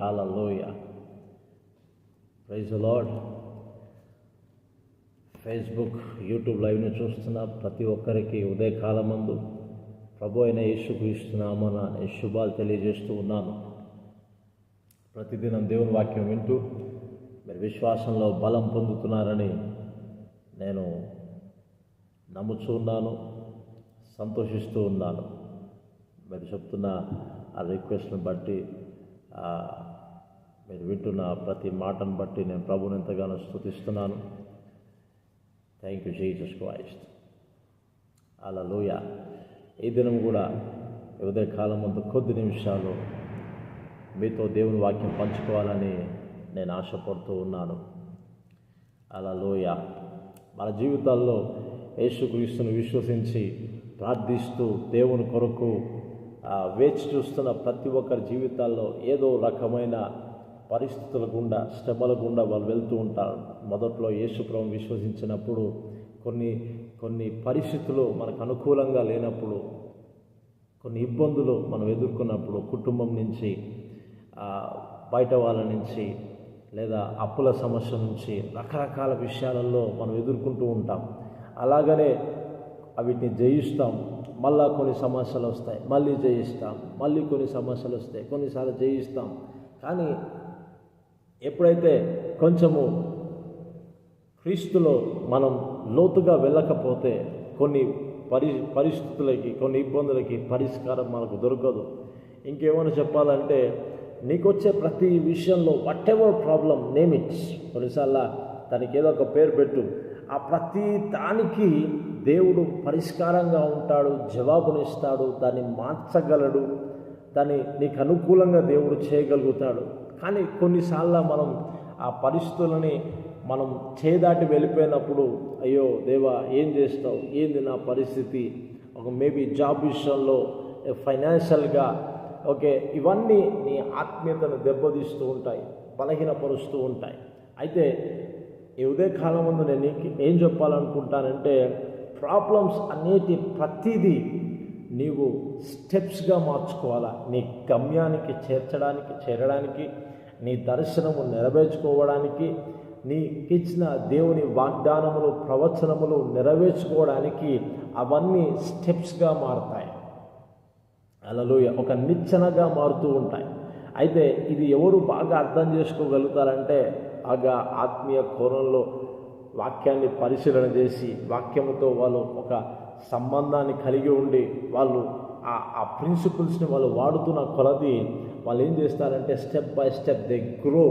Hallelujah. Praise Lord Facebook YouTube లైవ్ని చూస్తున్న ప్రతి ఒక్కరికి ఉదయకాలం ముందు ప్రభు అయిన యేసుకు ఇస్తున్నామన్న నేను శుభాలు తెలియజేస్తూ ఉన్నాను. ప్రతిదినం దేవుని వాక్యం వింటూ మీరు విశ్వాసంలో బలం పొందుతున్నారని నేను నమ్ముచూ ఉన్నాను సంతోషిస్తూ ఉన్నాను. మీరు చెప్తున్న ఆ రిక్వెస్ట్ని బట్టి మీరు వింటున్న ప్రతి మాటను బట్టి నేను ప్రభుని ఎంతగానో స్థుతిస్తున్నాను thank you Jesus Christ alleluia ఈ దినం కూడా ఉదయ కాలం ముందు కొద్ది నిమిషాలు మీతో దేవుని వాక్యం పంచుకోవాలని నేను ఆశపడుతూ ఉన్నాను. అలా లోయ మన జీవితాల్లో యేసుక్రీస్తును విశ్వసించి ప్రార్థిస్తూ దేవుని కొరకు వేచి చూస్తున్న ప్రతి ఒక్కరి జీవితాల్లో ఏదో రకమైన పరిస్థితుల గుండా శ్రమల గుండా వాళ్ళు వెళ్తూ ఉంటారు. మొదట్లో యేసుప్రభు విశ్వసించినప్పుడు కొన్ని కొన్ని పరిస్థితులు మనకు అనుకూలంగా లేనప్పుడు కొన్ని ఇబ్బందులు మనం ఎదుర్కొన్నప్పుడు కుటుంబం నుంచి బయట వాళ్ళ నుంచి లేదా అప్పుల సమస్య నుంచి రకరకాల విషయాలలో మనం ఎదుర్కొంటూ ఉంటాం. అలాగనే వీటిని జయిస్తాం. మళ్ళా కొన్ని సమస్యలు వస్తాయి. మళ్ళీ జయిస్తాం. మళ్ళీ కొన్ని సమస్యలు వస్తాయి. కొన్నిసార్లు జయిస్తాం. కానీ ఎప్పుడైతే కొంచెము క్రీస్తులో మనం లోతుగా వెళ్ళకపోతే కొన్ని పరి పరిస్థితులకి కొన్ని ఇబ్బందులకి పరిష్కారం మనకు దొరకదు. ఇంకేమైనా చెప్పాలంటే నీకు వచ్చే ప్రతి విషయంలో whatever problem name it కొన్నిసార్లు దానికి ఏదో ఒక పేరు పెట్టు. ఆ ప్రతి దానికి దేవుడు పరిష్కారంగా ఉంటాడు జవాబునిస్తాడు దాన్ని మార్చగలడు దాన్ని నీకు అనుకూలంగా దేవుడు చేయగలుగుతాడు. కానీ కొన్నిసార్లు మనం ఆ పరిస్థితులని మనం చేదాటి వెళ్ళిపోయినప్పుడు అయ్యో దేవా ఏం చేస్తావు? ఏంది నా పరిస్థితి? ఒక మేబీ జాబ్ విషయంలో ఫైనాన్షియల్గా ఓకే ఇవన్నీ నీ ఆత్మీయతను దెబ్బతీస్తూ ఉంటాయి బలహీనపరుస్తూ ఉంటాయి. అయితే ఈ ఉదయకాలం ముందు నేను నీకు ఏం చెప్పాలనుకుంటానంటే ప్రాబ్లమ్స్ అనేటి ప్రతిదీ నీవు స్టెప్స్గా మార్చుకోవాలా? నీ గమ్యానికి చేర్చడానికి చేరడానికి నీ దర్శనము నెరవేర్చుకోవడానికి నీకిచ్చిన దేవుని వాగ్దానములు ప్రవచనములు నెరవేర్చుకోవడానికి అవన్నీ స్టెప్స్గా మారతాయి. అలలో ఒక నిచ్చెనగా మారుతూ ఉంటాయి. అయితే ఇది ఎవరు బాగా అర్థం చేసుకోగలుగుతారంటే బాగా ఆత్మీయ కోణంలో వాక్యాన్ని పరిశీలన చేసి వాక్యముతో వాళ్ళు ఒక సంబంధాన్ని కలిగి ఉండి వాళ్ళు ఆ ఆ ప్రిన్సిపల్స్ని వాళ్ళు వాడుతున్న కొలది వాళ్ళు ఏం చేస్తారంటే step by step they grow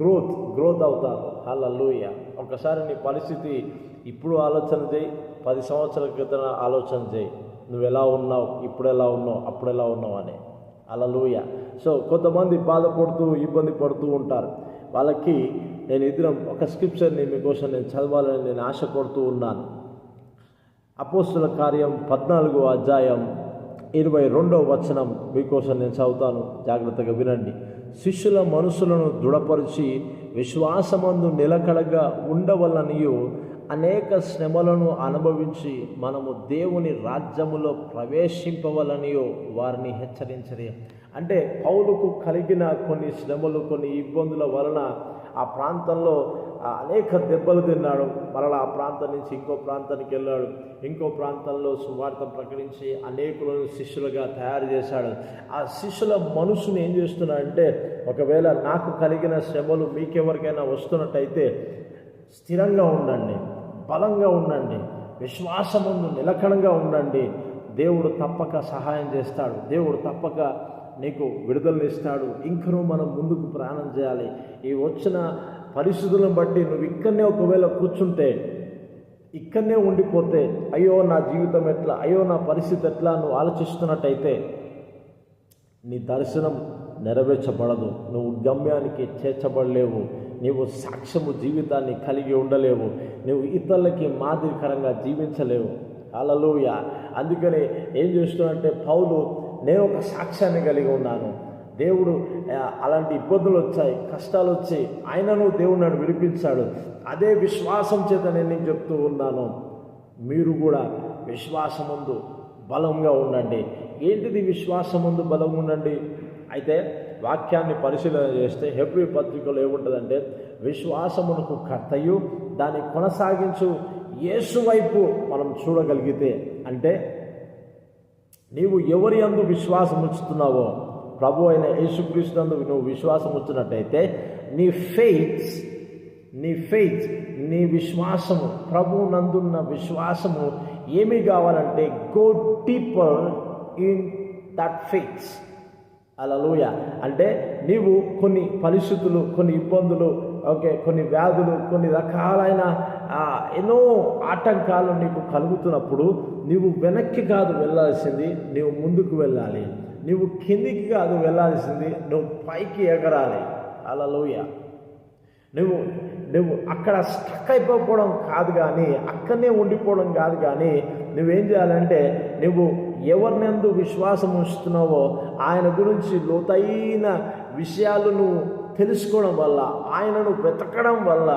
growth growth అవుతారు. హల్లెలూయా ఒకసారి నీ పరిస్థితి ఇప్పుడు ఆలోచన చేయి పది సంవత్సరాల క్రితం ఆలోచన చేయి. నువ్వు ఎలా ఉన్నావు? ఇప్పుడు ఎలా ఉన్నావు? అప్పుడు ఎలా ఉన్నావు అని. అలలుయ సో కొంతమంది బాధపడుతూ ఇబ్బంది పడుతూ ఉంటారు. వాళ్ళకి నేను ఇద్దరం ఒక స్క్రిప్చర్ని మీకోసం నేను చదవాలని నేను ఆశపడుతూ ఉన్నాను. అపోస్తుల కార్యం పద్నాలుగో అధ్యాయం ఇరవై రెండవ వచనం మీకోసం నేను చదువుతాను. జాగ్రత్తగా వినండి. శిష్యుల మనసులను దృఢపరిచి విశ్వాసమందు నిలకడగా ఉండవలనియు అనేక శ్రమలను అనుభవించి మనము దేవుని రాజ్యములో ప్రవేశింపవలనియో వారిని హెచ్చరించరే. అంటే పౌలుకు కలిగిన కొన్ని శ్రమలు కొన్ని ఇబ్బందుల వలన ఆ ప్రాంతంలో అనేక దెబ్బలు తిన్నాడు. మరలా ఆ ప్రాంతం నుంచి ఇంకో ప్రాంతానికి వెళ్ళాడు. ఇంకో ప్రాంతంలో సువార్త ప్రకటించి అనేకులను శిష్యులుగా తయారు చేశాడు. ఆ శిష్యుల మనసుని ఏం చేస్తున్నాడంటే ఒకవేళ నాకు కలిగిన శ్రమలు మీకెవరికైనా వస్తున్నట్టయితే స్థిరంగా ఉండండి బలంగా ఉండండి విశ్వాసముందు నిలకడంగా ఉండండి. దేవుడు తప్పక సహాయం చేస్తాడు. దేవుడు తప్పక నీకు విడుదలనిస్తాడు. ఇంకనూ మనం ముందుకు ప్రయాణం చేయాలి. ఈ వచ్చిన పరిస్థితులను బట్టి నువ్వు ఇక్కడనే ఒకవేళ కూర్చుంటే ఇక్కడనే ఉండిపోతే అయ్యో నా జీవితం ఎట్లా? అయ్యో నా పరిస్థితి ఎట్లా? నువ్వు ఆలోచిస్తున్నట్టయితే నీ దర్శనం నెరవేర్చబడదు. నువ్వు గమ్యానికి చేర్చబడలేవు. నీవు సాక్ష్యము జీవితాన్ని కలిగి ఉండలేవు. నువ్వు ఇతరులకి మాదిరికరంగా జీవించలేవు. అలలోయ అందుకని ఏం చేస్తున్నాడంటే పౌలు నేను ఒక సాక్ష్యాన్ని కలిగి ఉన్నాను. దేవుడు అలాంటి ఇబ్బందులు వచ్చాయి కష్టాలు వచ్చాయి. ఆయనను దేవుడు నన్ను విడిపించాడు. అదే విశ్వాసం చేత నేను నేను చెప్తూ ఉన్నాను. మీరు కూడా విశ్వాసముందు బలంగా ఉండండి. ఏంటిది విశ్వాసముందు బలంగా ఉండండి? అయితే వాక్యాన్ని పరిశీలన చేస్తే హెబ్రి పత్రికలో ఏముంటుందంటే విశ్వాసమునకు కర్తయు దాన్ని కొనసాగించు. యేసు వైపు మనం చూడగలిగితే అంటే నీవు ఎవరి అందు విశ్వాసం ఉంచుతున్నావో ప్రభు అయిన యేసుక్రీస్తు నందు నువ్వు విశ్వాసం ఉంచినట్టయితే నీ ఫెయిత్ నీ ఫెయిత్ నీ విశ్వాసము ప్రభు నందున్న విశ్వాసము ఏమి కావాలంటే go deeper in that faith hallelujah అంటే నీవు కొన్ని పరిస్థితులు కొన్ని ఇబ్బందులు ఓకే కొన్ని వ్యాధులు కొన్ని రకాలైన ఎన్నో ఆటంకాలు నీకు కలుగుతున్నప్పుడు నీవు వెనక్కి కాదు వెళ్ళాల్సింది నీవు ముందుకు వెళ్ళాలి. నువ్వు కిందికి కాదు వెళ్ళాల్సింది నువ్వు పైకి ఎగరాలి. అలా లోయ నువ్వు నువ్వు అక్కడ స్టక్ అయిపోవడం కాదు కానీ అక్కడనే ఉండిపోవడం కాదు కానీ నువ్వేం చేయాలంటే నువ్వు ఎవరినందు విశ్వాసం ఉంచుతున్నావో ఆయన గురించి లోతైన విషయాలు నువ్వు తెలుసుకోవడం వల్ల ఆయనను వెతకడం వల్ల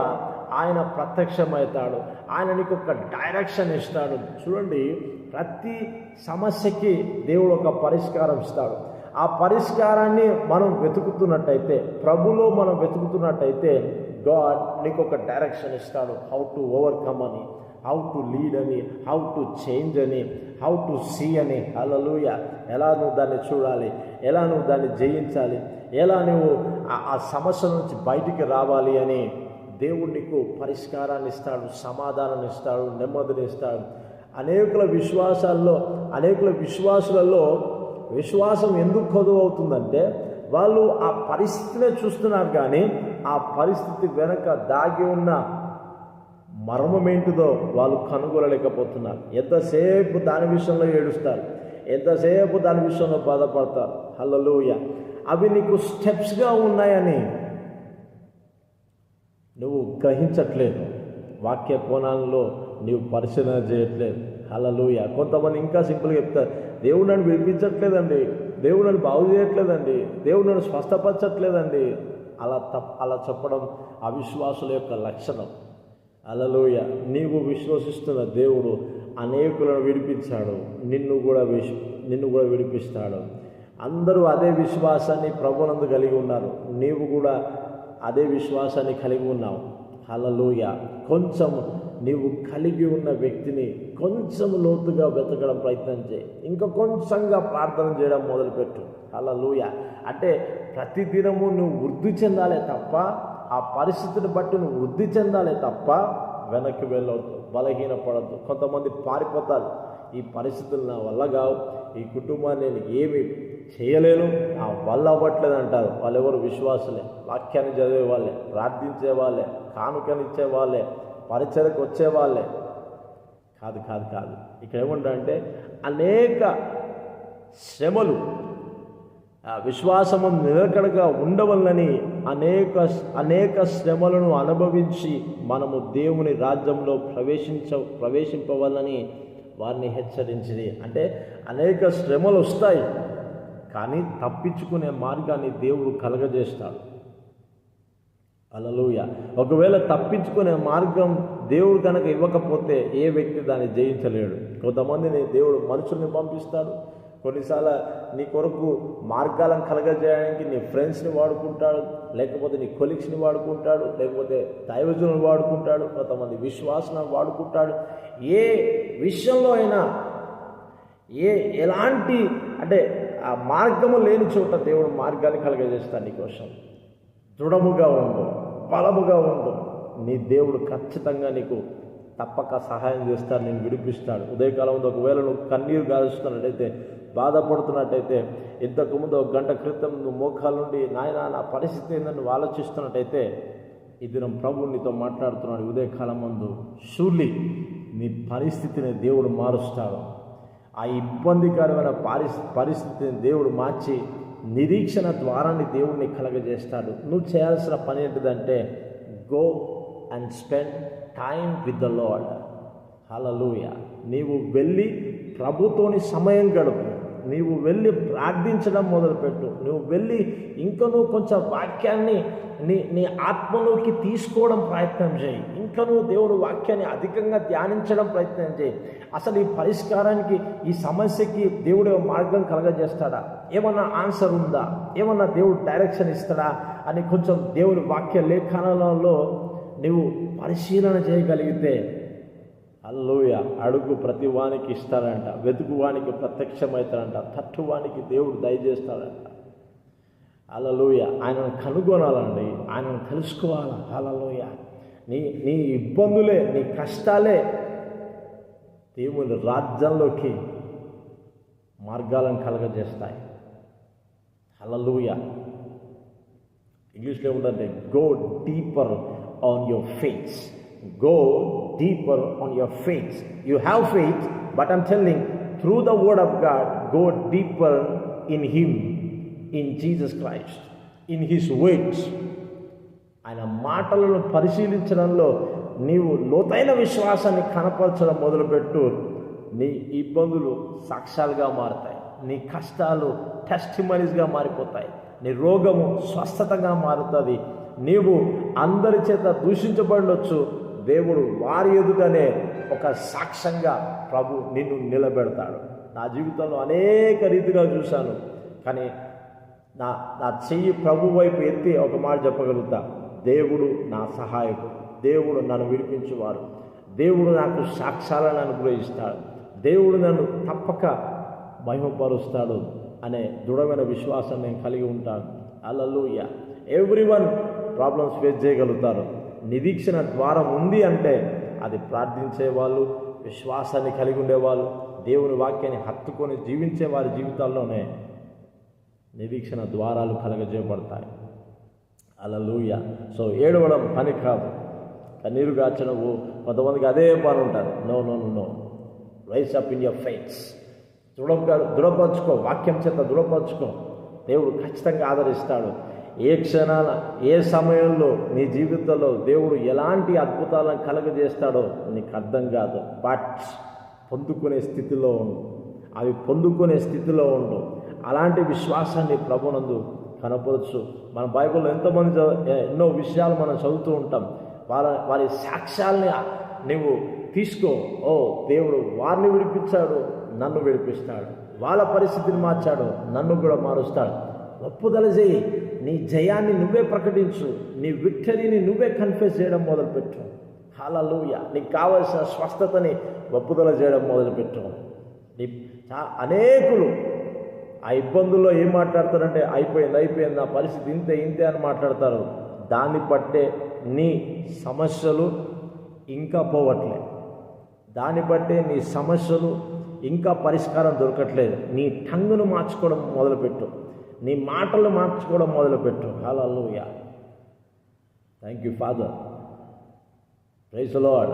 ఆయన ప్రత్యక్షమవుతాడు. ఆయన నీకు ఒక డైరెక్షన్ ఇస్తాడు. చూడండి ప్రతి సమస్యకి దేవుడు ఒక పరిష్కారం ఇస్తాడు. ఆ పరిష్కారాన్ని మనం వెతుకుతున్నట్టయితే ప్రభులో మనం వెతుకుతున్నట్టయితే గాడ్ నీకు ఒక డైరెక్షన్ ఇస్తాడు. హౌ టు ఓవర్కమ్ అని హౌ టు లీడ్ అని హౌ టు చేంజ్ అని హౌ టు సీ అని. అలలుయ ఎలా నువ్వు దాన్ని చూడాలి? ఎలా నువ్వు దాన్ని జయించాలి? ఎలా నువ్వు ఆ- ఆ సమస్య నుంచి బయటికి రావాలి అని దేవుడు నీకు పరిష్కారాన్ని ఇస్తాడు సమాధానాన్ని ఇస్తాడు నెమ్మదిని ఇస్తాడు. అనేకుల విశ్వాసాల్లో అనేకుల విశ్వాసులలో విశ్వాసం ఎందుకు కొదువు అవుతుందంటే వాళ్ళు ఆ పరిస్థితినే చూస్తున్నారు కానీ ఆ పరిస్థితి వెనక దాగి ఉన్న మర్మం ఏంటిదో వాళ్ళు కనుగొనలేకపోతున్నారు. ఎంతసేపు దాని విషయంలో ఏడుస్తారు? ఎంతసేపు దాని విషయంలో బాధపడతారు? హల్లెలూయ! అవి నీకు స్టెప్స్గా ఉన్నాయని నువ్వు గ్రహించట్లేదు. వాక్య కోణాల్లో నీవు పరిశీలన చేయట్లేదు. హలలుయ కొంతమంది ఇంకా సింపుల్గా చెప్తారు దేవుడు నన్ను విడిపించట్లేదండి. దేవుడు నన్ను బాగు చేయట్లేదండి. దేవుడు నన్ను స్వస్థపరచట్లేదండి. అలా తప్ అలా చెప్పడం అవిశ్వాసుల యొక్క లక్షణం. అలలోయ నీవు విశ్వసిస్తున్న దేవుడు అనేకులను విడిపించాడు. నిన్ను కూడా విశ్ నిన్ను కూడా విడిపిస్తాడు. అందరూ అదే విశ్వాసాన్ని ప్రభునందు కలిగి ఉన్నారు. నీవు కూడా అదే విశ్వాసాన్ని కలిగి ఉన్నావు. అలలోయ కొంచెం నీవు కలిగి ఉన్న వ్యక్తిని కొంచెం లోతుగా వెతకడం ప్రయత్నం చేయి. ఇంకా కొంచెంగా ప్రార్థన చేయడం మొదలుపెట్టు. లూయ అంటే ప్రతిదినము నువ్వు వృద్ధి చెందాలే తప్ప ఆ పరిస్థితిని బట్టి నువ్వు వృద్ధి చెందాలే తప్ప వెనక్కి వెళ్ళవద్దు బలహీనపడద్దు కొంతమంది పారిపోతారు. ఈ పరిస్థితులు నా వల్ల కావు ఈ కుటుంబాన్ని నేను ఏమి చేయలేను నా వల్ల అవ్వట్లేదు అంటారు. వాళ్ళెవరు? విశ్వాసులే. వాక్యాన్ని చదివే వాళ్ళే ప్రార్థించే వాళ్ళే కానుకనిచ్చే వాళ్ళే పరిచయకు వచ్చేవాళ్ళే. కాదు కాదు కాదు. ఇక్కడ ఏమంటారంటే అనేక శ్రమలు విశ్వాసము నిలకడగా ఉండవల్లని అనేక అనేక శ్రమలను అనుభవించి మనము దేవుని రాజ్యంలో ప్రవేశించ ప్రవేశింపవల్లని వారిని హెచ్చరించింది. అంటే అనేక శ్రమలు వస్తాయి కానీ తప్పించుకునే మార్గాన్ని దేవుడు కలగజేస్తాడు. అలలుయ ఒకవేళ తప్పించుకునే మార్గం దేవుడు కనుక ఇవ్వకపోతే ఏ వ్యక్తి దాన్ని జయించలేడు. కొంతమందిని దేవుడు మనుషుల్ని పంపిస్తాడు. కొన్నిసార్లు నీ కొరకు మార్గాలను కలగజేయడానికి నీ ఫ్రెండ్స్ని వాడుకుంటాడు. లేకపోతే నీ కొలీగ్స్ని వాడుకుంటాడు. లేకపోతే దైవజనులు వాడుకుంటాడు. కొంతమంది విశ్వాసం వాడుకుంటాడు. ఏ విషయంలో అయినా ఏ ఎలాంటి అంటే ఆ మార్గము లేని చోట దేవుడు మార్గాన్ని కలగజేస్తాడు నీకోసం. దృఢముగా ఉండు. బలముగా ఉండు. నీ దేవుడు ఖచ్చితంగా నీకు తప్పక సహాయం చేస్తాడు నేను విడిపిస్తాడు. ఉదయకాలంలో ఒకవేళ నువ్వు కన్నీరు గారుస్తున్నట్టయితే బాధపడుతున్నట్టయితే ఇంతకుముందు ఒక గంట క్రితం నువ్వు మోకాల నుండి నాయన నా పరిస్థితి ఏందని నువ్వు ఆలోచిస్తున్నట్టయితే ఈ దినం ప్రభు నీతో మాట్లాడుతున్నాడు ఉదయకాలం ముందు షూర్లీ నీ పరిస్థితిని దేవుడు మారుస్తాడు. ఆ ఇబ్బందికరమైన పరిస్థితిని దేవుడు మార్చి నిరీక్షణ ద్వారాన్ని దేవుడిని కలగజేస్తాడు. నువ్వు చేయాల్సిన పని ఏంటిదంటే go and spend time with the Lord hallelujah నీవు వెళ్ళి ప్రభుతోని సమయం గడుపు. నీవు వెళ్ళి ప్రార్థించడం మొదలుపెట్టు. నువ్వు వెళ్ళి ఇంకా నువ్వు కొంచెం వాక్యాన్ని నీ నీ ఆత్మలోకి తీసుకోవడం ప్రయత్నం చేయి. ఇంకా నువ్వు దేవుని వాక్యాన్ని అధికంగా ధ్యానించడం ప్రయత్నం చేయి. అసలు ఈ పరిష్కారానికి ఈ సమస్యకి దేవుడు మార్గం కలగజేస్తాడా? ఏమన్నా ఆన్సర్ ఉందా? ఏమన్నా దేవుడు డైరెక్షన్ ఇస్తాడా? అని కొంచెం దేవుని వాక్య లేఖనాలలో నువ్వు పరిశీలన చేయగలిగితే అల్లుయ అడుగు ప్రతి వానికి ఇస్తాడంట వెతుకువానికి ప్రత్యక్షమవుతాడంట తట్టువానికి దేవుడు దయచేస్తాడంట. అలలోయ ఆయనను కనుగొనాలండి. ఆయనను తెలుసుకోవాలి? అలలోయ నీ నీ ఇబ్బందులే నీ కష్టాలే దేవుని రాజ్యంలోకి మార్గాలను కలగజేస్తాయి. అలలోయ ఇంగ్లీష్లో ఏముందంటే go deeper on your faith go deeper on your faith you have faith but I'm telling through the word of God go deeper in him in Jesus Christ in his words ఆయన మాటలను పరిశీలించడంలో నీవు లోతైన విశ్వాసాన్ని కనపరచడం మొదలుపెట్టు. నీ ఇబ్బందులు సాక్ష్యాలుగా మారుతాయి. నీ కష్టాలు టెస్టిమనీస్గా మారిపోతాయి. నీ రోగము స్వస్థతగా మారుతుంది. నీవు అందరి చేత దూషించబడవచ్చు దేవుడు వారి ఎదుటనే ఒక సాక్ష్యంగా ప్రభు నిన్ను నిలబెడతాడు. నా జీవితంలో అనేక రీతిగా చూశాను. కానీ నా నా చెయ్యి ప్రభు వైపు ఎత్తి ఒక మాట చెప్పగలుగుతా. దేవుడు నా సహాయకుడు. దేవుడు నన్ను విడిపించేవారు దేవుడు నాకు సాక్ష్యాలను అనుగ్రహిస్తాడు. దేవుడు నన్ను తప్పక మహిమపరుస్తాడు అనే దృఢమైన విశ్వాసం నేను కలిగి ఉంటాను. అలలుయ ఎవ్రీ వన్ ప్రాబ్లమ్స్ ఫేస్ చేయగలుగుతారు. నిరీక్షణ ద్వారం ఉంది అంటే అది ప్రార్థించే వాళ్ళు విశ్వాసాన్ని కలిగి ఉండేవాళ్ళు దేవుని వాక్యాన్ని హత్తుకొని జీవించే వారి జీవితాల్లోనే నిరీక్షణ ద్వారాలు కలగజేయబడతాయి. అలలుయ. సో ఏడవడం పని కాదు. కన్నీరు గార్చడము కొంతమందికి అదే పని ఉంటుంది no no no rise up in your fights దృఢంగా దృఢపరచుకో వాక్యం చేత దృఢపరచుకో దేవుడు ఖచ్చితంగా ఆదరిస్తాడు. ఏ క్షణాల ఏ సమయంలో నీ జీవితంలో దేవుడు ఎలాంటి అద్భుతాలను కలగజేస్తాడో నీకు అర్థం కాదు. బట్ పొందుకునే స్థితిలో ఉండు. అవి పొందుకునే స్థితిలో ఉండు. అలాంటి విశ్వాసాన్ని ప్రభునందు కనపరచు. మన బైబిల్లో ఎంతోమంది ఎన్నో విషయాలు మనం చదువుతూ ఉంటాం. వాళ్ళ వారి సాక్ష్యాల్ని నువ్వు తీసుకో. ఓ దేవుడు వారిని విడిపించాడు నన్ను విడిపిస్తాడు. వాళ్ళ పరిస్థితిని మార్చాడు నన్ను కూడా మారుస్తాడు. ఒప్పుదల చేయి. నీ జయాన్ని నువ్వే ప్రకటించు. నీ విక్టరీని నువ్వే కన్ఫెస్ చేయడం మొదలుపెట్టు. హలలుయ నీకు కావలసిన స్వస్థతని ఒప్పుదల చేయడం మొదలుపెట్టు. నీ అనేకులు ఆ ఇబ్బందుల్లో ఏం మాట్లాడతారంటే అయిపోయింది అయిపోయింది నా పరిస్థితి ఇంతే ఇంతే అని మాట్లాడతారు. దాన్ని బట్టే నీ సమస్యలు ఇంకా పోవట్లే. దాన్ని బట్టే నీ సమస్యలు ఇంకా పరిష్కారం దొరకట్లేదు. నీ టంగును మార్చుకోవడం మొదలుపెట్టు. నీ మాటలు మార్చుకోవడం మొదలుపెట్టు. Hallelujah. Thank you Father praise Lord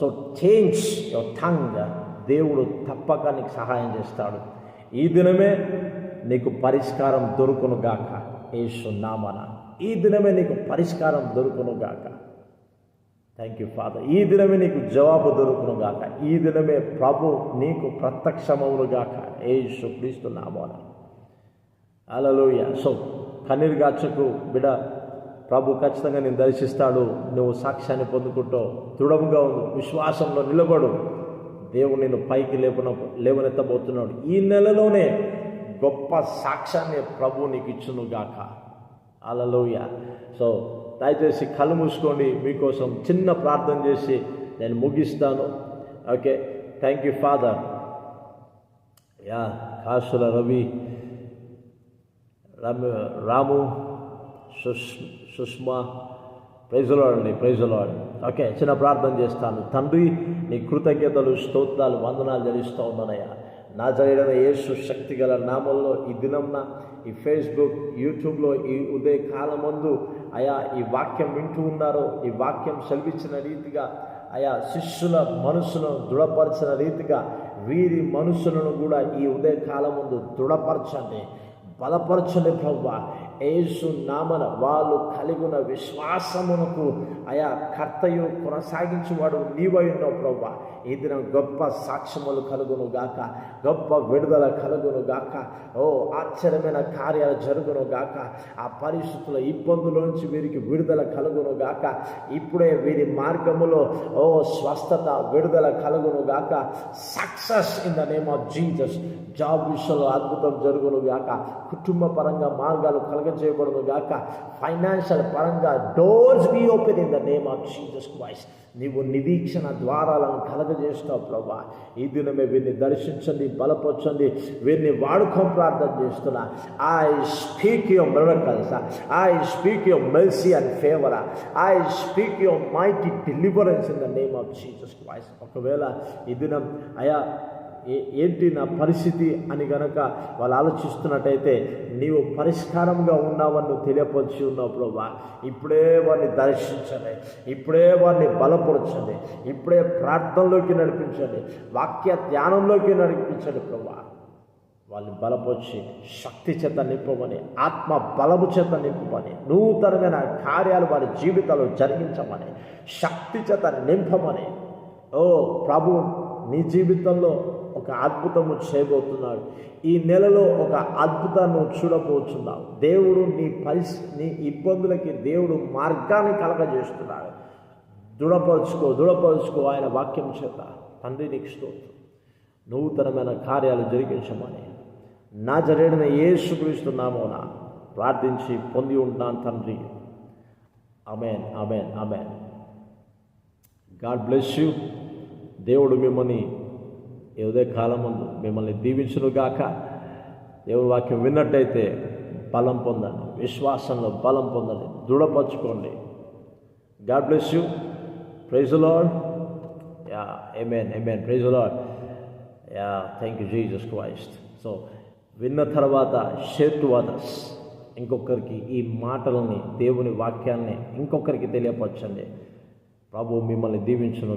so change your tongue దేవుడు తప్పక నీకు సహాయం చేస్తాడు. ఈ దినమే నీకు పరిష్కారం దొరుకును గాక. యేసు నామన. ఈ దినమే నీకు పరిష్కారం దొరుకును గాక. థ్యాంక్ యూ ఫాదర్ ఈ దినమే నీకు జవాబు దొరుకును గాక. ఈ దినమే ప్రభు నీకు ప్రత్యక్షమవును గాక. యేసు క్రీస్తు నామన. అలలోయ సో కన్నీరు గాచకు బిడ ప్రభు ఖచ్చితంగా నేను దర్శిస్తాడు. నువ్వు సాక్ష్యాన్ని పొందుకుంటూ దృఢంగా ఉండు. విశ్వాసంలో నిలబడు. దేవుడు నేను పైకి లేపున లేవనెత్తబోతున్నాడు. ఈ నెలలోనే గొప్ప సాక్ష్యాన్ని ప్రభు నీకు ఇచ్చును గాక. అలలోయ సో దయచేసి కళ్ళు మూసుకోండి. మీకోసం చిన్న ప్రార్థన చేసి నేను ముగిస్తాను. Okay thank you Father yeah Kasula Ravi రాము రాము సుష్ సుష్మా. ప్రైజులాడు అండి. ప్రైజులాడు ఓకే చిన్న ప్రార్థన చేస్తాను. తండ్రి నీ కృతజ్ఞతలు స్తోత్రాలు వందనాలు జడిస్తూ ఉన్నానయ్యా. నా జరిగిన యేసు శక్తి గల నామంలో ఈ దినంన ఈ ఫేస్బుక్ యూట్యూబ్లో ఈ ఉదయ కాలమందు అయా ఈ వాక్యం వింటూ ఉన్నారో ఈ వాక్యం సెలవిచ్చిన రీతిగా ఆయా శిష్యుల మనసులను దృఢపరచిన రీతిగా వీరి మనసులను కూడా ఈ ఉదయ కాలం ముందు దృఢపరచండి. బలపరచండి ప్రవ్వ యేసు నామన వాళ్ళు కలిగిన విశ్వాసమునకు ఆయా కర్తయు కొనసాగించేవాడు నీవై ఉన్నావు ప్రభు ఈ దినం గొప్ప సాక్ష్యములు కలుగును గాక గొప్ప విడుదల కలుగును గాక ఓ ఆశ్చర్యమైన కార్యాలు జరుగును గాక ఆ పరిస్థితుల ఇబ్బందుల నుంచి వీరికి విడుదల కలుగును గాక ఇప్పుడే వీరి మార్గములో ఓ స్వస్థత విడుదల కలుగును గాక success in the name of Jesus job విషయంలో అద్భుతం జరుగును గాక కుటుంబ పరంగా మార్గాలు కలగజేయబడును గాక ఫైనాన్షియల్ పరంగా doors be open in the name of Jesus Christ. నీవు నిరీక్షణ ద్వారాలను కలగజేస్తావు ప్రభా. ఈ దినమే వీరిని దర్శించండి బలపరచండి వీరిని వాడుకో ప్రార్థన చేస్తున్నా. I speak your miracles I speak your mercy and favour I speak your mighty deliverance in the name of Jesus Christ ఒకవేళ ఈ దినం అయా ఏంటి నా పరిస్థితి అని గనక వాళ్ళు ఆలోచిస్తున్నట్టయితే నీవు పరిష్కారంగా ఉన్నావని నువ్వు తెలియపరిచి ఉన్నావు ప్రభా. ఇప్పుడే వారిని దర్శించండి. ఇప్పుడే వారిని బలపరచండి. ఇప్పుడే ప్రార్థనలోకి నడిపించండి. వాక్య ధ్యానంలోకి నడిపించండి ప్రభా. వాళ్ళని బలపరిచి శక్తి చేత నింపమని ఆత్మ బలము చేత నింపమని నూతనమైన కార్యాలు వారి జీవితాలు జరిగించమని శక్తి చేత నింపమని. ఓ ప్రభు నీ జీవితంలో ఒక అద్భుతము చేయబోతున్నాడు. ఈ నెలలో ఒక అద్భుతాన్ని చూడబోతున్నావు. దేవుడు నీ పరిస్థితి నీ ఇబ్బందులకి దేవుడు మార్గాన్ని కలగజేస్తున్నాడు. దృఢపరుచుకో దృఢపరుచుకో ఆయన వాక్యం చేత. తండ్రి నీకు స్తోత్రం. నూతనమైన కార్యాలు జరిగించమని. నా జరిగిన ఏ నామోన ప్రార్థించి పొంది ఉంటాను తండ్రి. Amen amen amen God bless you. దేవుడు మిమ్మల్ని ఈ కాలం ముందు మిమ్మల్ని దీవించును గాక దేవుని వాక్యం విన్నట్టయితే బలం పొందండి. విశ్వాసంలో బలం పొందండి. దృఢపరచుకోండి. God bless you. Praise Lord yeah amen amen praise Lord yeah thank you Jesus Christ. So విన్న తర్వాత షేర్ టు అదర్స్. ఇంకొకరికి ఈ మాటలని దేవుని వాక్యాన్ని ఇంకొకరికి తెలియపరచండి. ప్రభు మిమ్మల్ని దీవించును